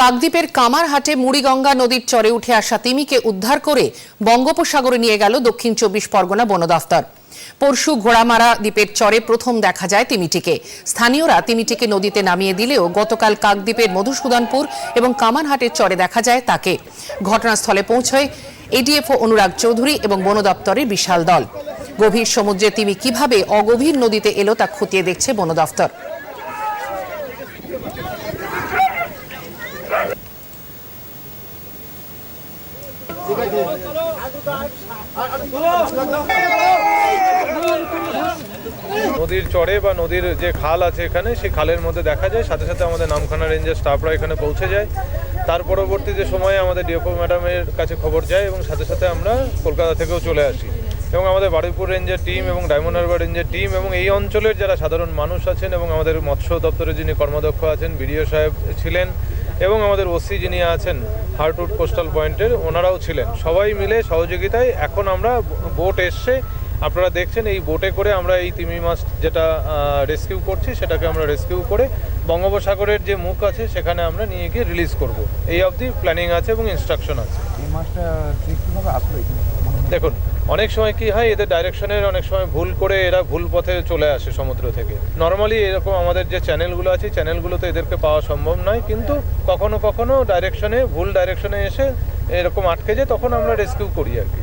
কাকদ্বীপের কামারহাটে মুড়িগঙ্গা নদীর চরে উঠে আসা তিমিকে উদ্ধার করে বঙ্গোপসাগরে নিয়ে গেল দক্ষিণ চব্বিশ পরগনা বন দফতর। পরশু ঘোড়ামারা দ্বীপের চরে প্রথম দেখা যায় তিমিটিকে। স্থানীয়রা তিমিটিকে নদীতে নামিয়ে দিলেও গতকাল কাকদ্বীপের মধুসূদনপুর এবং কামারহাটের চরে দেখা যায় তাকে। ঘটনাস্থলে পৌঁছয় এডিএফও অনুরাগ চৌধুরী এবং বন দপ্তরের বিশাল দল। গভীর সমুদ্রে তিমি কীভাবে অগভীর নদীতে এলো তা খতিয়ে দেখছে বন দফতর। নদীর চরে বা নদীর যে খাল আছে এখানে, সেই খালের মধ্যে দেখা যায়। সাথে সাথে আমাদের নামখানা রেঞ্জের স্টাফরা এখানে পৌঁছে যায়। তার পরবর্তী যে সময়ে আমাদের ডিএফও ম্যাডামের কাছে খবর যায় এবং সাথে সাথে আমরা কলকাতা থেকেও চলে আসি। এবং আমাদের বারুইপুর রেঞ্জের টিম এবং ডায়মন্ড হারবার রেঞ্জের টিম এবং এই অঞ্চলের যারা সাধারণ মানুষ আছেন এবং আমাদের মৎস্য দপ্তরের যিনি কর্মদক্ষ আছেন বিডিও সাহেব ছিলেন এবং আমাদের ওসি যিনি আছেন হার্টউড কোস্টাল পয়েন্টের ওনারাও ছিলেন। সবাই মিলে সহযোগিতায় এখন আমরা বোট এসছে। আপনারা দেখছেন এই বোটে করে আমরা এই তিমি মাছ যেটা রেস্কিউ করছি সেটাকে আমরা রেস্কিউ করে বঙ্গোপসাগরের যে মুখ আছে সেখানে আমরা নিয়ে গিয়ে রিলিজ করব। এই অবধি প্ল্যানিং আছে এবং ইনস্ট্রাকশন আছে। এই মাছটা দেখুন অনেক সময় কি হয়, এদের ডাইরেকশনের অনেক সময় ভুল করে এরা ভুল পথে চলে আসে সমুদ্র থেকে। নর্মালি এরকম আমাদের যে চ্যানেলগুলো আছে চ্যানেলগুলোতে এদেরকে পাওয়া সম্ভব নয়, কিন্তু কখনো কখনো ডাইরেকশনে ভুল ডাইরেকশনে এসে এরকম আটকে যায় তখন আমরা রেস্কিউ করি আর কি।